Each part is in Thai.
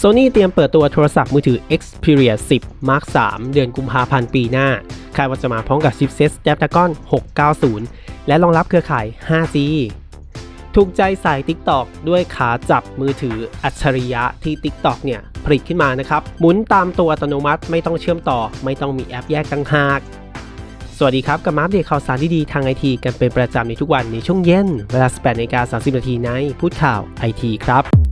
Sony เตรียมเปิดตัวโทรศัพท์มือถือ Xperia 10 Mark 3 เดือนกุมภาพันธ์ปีหน้า คาดว่าจะมาพร้อมกับชิปเซ็ต Snapdragon 690 และรองรับเครือข่าย 5G ถูกใจสาย TikTok ด้วยขาจับมือถืออัจฉริยะที่ TikTok เนี่ยผลิตขึ้นมานะครับ หมุนตามตัวอัตโนมัติไม่ต้องเชื่อมต่อ ไม่ต้องมีแอปแยกต่างหาก สวัสดีครับ กับมาอัปเดตข่าวสารดีๆทางไอทีกันเป็นประจำในทุกวันในช่วงเย็น เวลา 18นาฬิกา30 นาทีในพูดข่าวไอทีครับ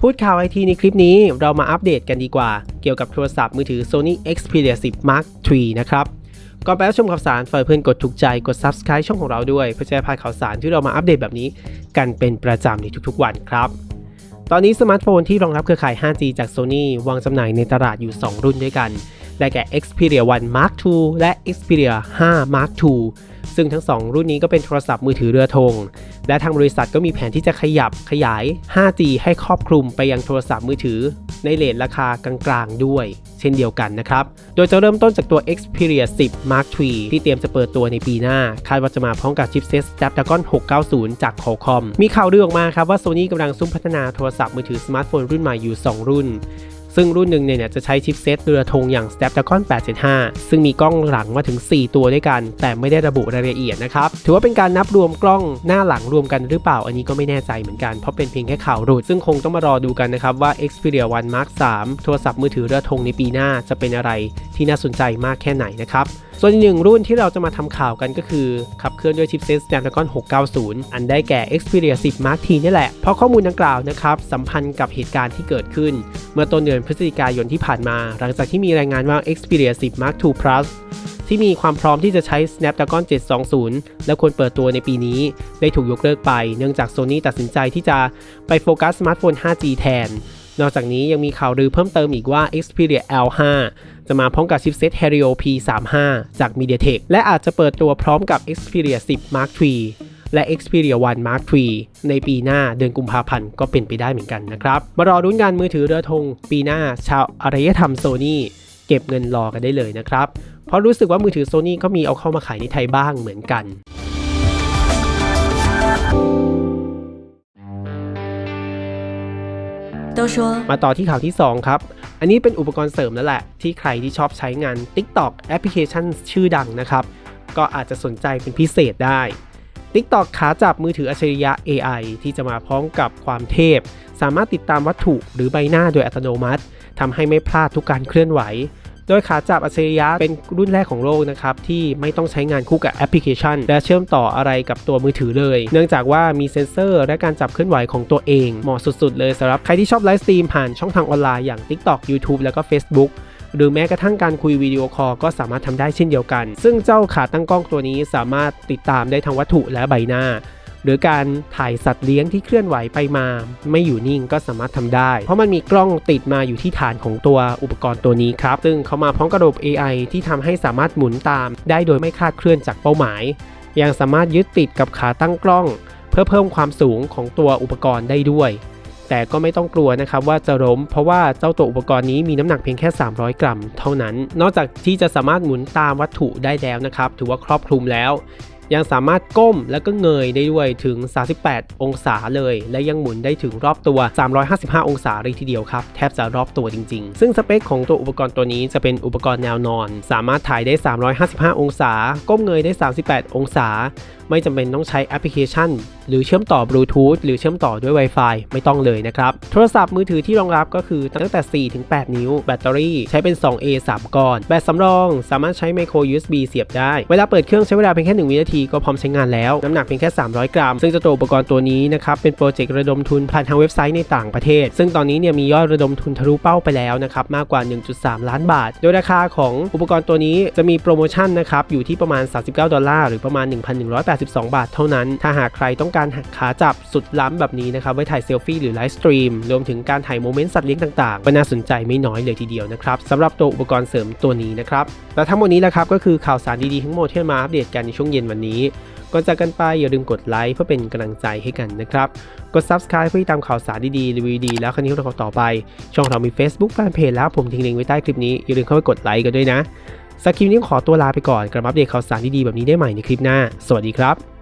พูดข่าวไอทีในคลิปนี้เรามาอัปเดตกันดีกว่า เกี่ยวกับโทรศัพท์มือถือ Sony Xperia 10 Mark III นะครับก่อนไปรับชมข่าวสารฝากเพื่อนกดถูกใจกด Subscribe ช่องของเราด้วย เพื่อจะพลาดข่าวสารที่เรามาอัปเดตแบบนี้กันเป็นประจำในทุกๆวันครับ ตอนนี้สมาร์ทโฟนที่รองรับเครือข่าย 5G จาก Sony วางจำหน่ายในตลาดอยู่ 2 รุ่นด้วยกัน ได้แก่ Xperia 1 Mark II และ Xperia 5 Mark II ซึ่งทั้ง 2 รุ่นนี้ก็เป็นโทรศัพท์มือถือเรือธง และทางบริษัทก็มีแผนที่จะขยับขยาย 5G ให้ครอบคลุมไปยังโทรศัพท์มือถือ ในเลทราคากลางๆ ด้วย เช่นเดียวกันนะครับ โดยจะเริ่มต้นจากตัว Xperia 10 Mark III ที่เตรียมจะเปิดตัวในปีหน้า คาดว่าจะมาพร้อมกับชิปเซ็ต Snapdragon 690 จาก Qualcomm มีข่าวลือออกมาครับว่า Sony กำลังซุ่มพัฒนาโทรศัพท์มือถือสมาร์ทโฟนรุ่นใหม่อยู่ 2 รุ่น ซึ่งรุ่นหนึ่งเนี่ยจะใช้ชิปเซตเรือธงอย่าง Snapdragon 875 ซึ่งมีกล้องหลังมาถึง 4 ตัวด้วยกัน แต่ไม่ได้ระบุรายละเอียดนะครับ ถือว่าเป็นการนับรวมกล้องหน้าหลังรวมกันหรือเปล่าอันนี้ก็ไม่แน่ใจเหมือนกัน เพราะเป็นเพียงแค่ข่าวรุดซึ่งคงต้องมารอดูกันนะครับว่า Xperia 1 Mark 3โทรศัพท์มือถือเรือธงในปีหน้าจะเป็นอะไรที่น่าสนใจมากแค่ไหนนะครับ ส่วนอีกหนึ่งรุ่นที่เราจะมาทำข่าวกันก็คือ ขับเคลื่อนด้วยชิปเซ็ต Snapdragon 690 อันได้แก่ Xperia 10 Mark T นี่แหละ เพราะข้อมูลดังกล่าวนะครับสัมพันธ์กับเหตุการณ์ที่เกิดขึ้น เมื่อต้นเดือนพฤศจิกายนที่ผ่านมา หลังจากที่มีรายงานว่า Xperia 10 Mark II Plus ที่มีความพร้อมที่จะใช้ Snapdragon 720 และควรเปิดตัวในปีนี้ ได้ถูกยกเลิกไป เนื่องจาก Sony ตัดสินใจที่จะไปโฟกัสสมาร์ทโฟน 5G แทน นอกจากนี้ยังมีข่าวลือเพิ่มเติมอีกว่า Xperia L5 จะมาพร้อมกับชิปเซ็ต Helio P35 จาก MediaTek และอาจจะเปิดตัวพร้อมกับ Xperia 10 Mark III และ Xperia 1 Mark III ในปีหน้าเดือนกุมภาพันธ์ก็เป็นไปได้เหมือนกันนะครับ มารอรุ้นงานมือถือเรือธงปีหน้าชาวอารยธรรมโซนี่เก็บเงินรอกันได้เลยนะครับ เพราะรู้สึกว่ามือถือโซนี่ก็มีเอาเข้ามาขายในไทยบ้างเหมือนกัน 都说มาต่อที่ข่าวที่ 2 ครับ อันนี้เป็นอุปกรณ์เสริมแล้วแหละ ที่ใครที่ชอบใช้งาน TikTok แอปพลิเคชันชื่อดังนะครับ ก็อาจจะสนใจเป็นพิเศษได้ TikTok ขาจับมือถืออัจฉริยะ AI ที่จะมาพร้อมกับความเทพ สามารถติดตามวัตถุหรือใบหน้าโดยอัตโนมัติทำให้ไม่พลาดทุกการเคลื่อนไหว โดยขาจับอัจฉริยะเป็นรุ่นแรกของโลกนะครับที่ไม่ต้องใช้งานคู่กับแอปพลิเคชัน และเชื่อมต่ออะไรกับตัวมือถือเลย เนื่องจากว่ามีเซ็นเซอร์และการจับเคลื่อนไหวของตัวเองเหมาะสุดๆ เลยสำหรับใครที่ชอบไลฟ์สตรีมผ่านช่องทางออนไลน์อย่าง TikTok YouTube แล้วก็ Facebook หรือแม้กระทั่งการคุยวิดีโอคอลก็สามารถทำได้เช่นเดียวกัน ซึ่งเจ้าขาตั้งกล้องตัวนี้สามารถติดตามได้ทั้งวัตถุและใบหน้า หรือการถ่ายสัตว์เลี้ยงที่เคลื่อนไหวไปมา ไม่อยู่นิ่งก็สามารถทำได้ เพราะมันมีกล้องติดมาอยู่ที่ฐานของตัวอุปกรณ์ตัวนี้ครับ ซึ่งเขามาพร้อมกระบบ AI ที่ทำให้สามารถหมุนตาม ได้โดยไม่คาดเคลื่อนจากเป้าหมาย ยังสามารถยึดติดกับขาตั้งกล้อง เพื่อเพิ่มความสูงของตัวอุปกรณ์ได้ด้วยแต่ก็ไม่ต้องกลัวนะครับว่าจะล้มเพราะว่าเจ้าตัวอุปกรณ์นี้มีน้ำหนักเพียงแค่ 300 กรัม เท่านั้น นอกจากที่จะสามารถหมุนตามวัตถุได้แล้วนะครับ ถือว่าครอบคลุมแล้ว ยังสามารถก้มแล้วก็เงยได้ด้วยถึง 38 องศาเลย และยังหมุนได้ถึงรอบตัว 355 องศาเลยทีเดียวครับ แทบจะรอบตัวจริง ๆ ซึ่งสเปคของตัวอุปกรณ์ตัวนี้จะเป็นอุปกรณ์แนวนอน สามารถถ่ายได้ 355 องศา ก้มเงยได้ 38 องศา ไม่จำเป็นต้องใช้แอปพลิเคชัน หรือเชื่อมต่อบลูทูธหรือเชื่อมต่อด้วย Wi-Fi ไม่ต้องเลยนะครับ โทรศัพท์มือถือที่รองรับก็คือตั้งแต่4ถึง8นิ้ว แบตเตอรี่ใช้เป็น 2A 3 ก้อน แบตสำรอง สามารถใช้ micro USB เสียบได้ เวลาเปิดเครื่องใช้เวลาเพียงแค่ 1 วินาทีก็พร้อมใช้งานแล้ว น้ำหนักเพียงแค่ 300 กรัม ซึ่งจ้าตัวอุปกรณ์ตัวนี้นะครับเป็นโปรเจกต์ระดมทุนผ่านทางเว็บไซต์ในต่างประเทศ ซึ่งตอนนี้เนี่ยมียอดระดมทุนทะลุเป้าไปแล้วนะครับมากกว่า 1.3 ล้านบาท โดยราคาของอุปกรณ์ตัวนี้จะมีโปรโมชั่นนะครับอยู่ที่ประมาณ 39 ดอลลาร์หรือประมาณ 1,182 บาทเท่านั้น ถ้าหากใครต้องการขาจับสุดล้ำแบบนี้นะครับไว้ถ่ายเซลฟี่หรือไลฟ์สตรีมรวมถึงการถ่ายโมเมนต์สัตว์เลี้ยงต่างๆก็น่าสนใจไม่น้อยเลยทีเดียวนะครับสำหรับตัวอุปกรณ์เสริมตัวนี้นะครับและทั้งหมดนี้แหละครับก็คือข่าวสารดีๆทั้งหมดที่มาอัปเดตกันในช่วงเย็นวันนี้ก่อนจากกันไปอย่าลืมกดไลค์เพื่อเป็นกำลังใจให้กันนะครับ กด subscribe เพื่อติดตามข่าวสารดีๆรีวิวดี แล้วครั้นี้เราต่อไป ช่องเรามี Facebook แฟนเพจแล้วผมทิ้งลิงก์ไว้ใต้คลิปนี้ อย่าลืมเข้าไปกดไลค์กันด้วยนะสักคลิปนี้ขอตัวลาไปก่อนกลับมาอัปเดตข่าวสารดีๆแบบนี้ได้ใหม่ในคลิปหน้า สวัสดีครับ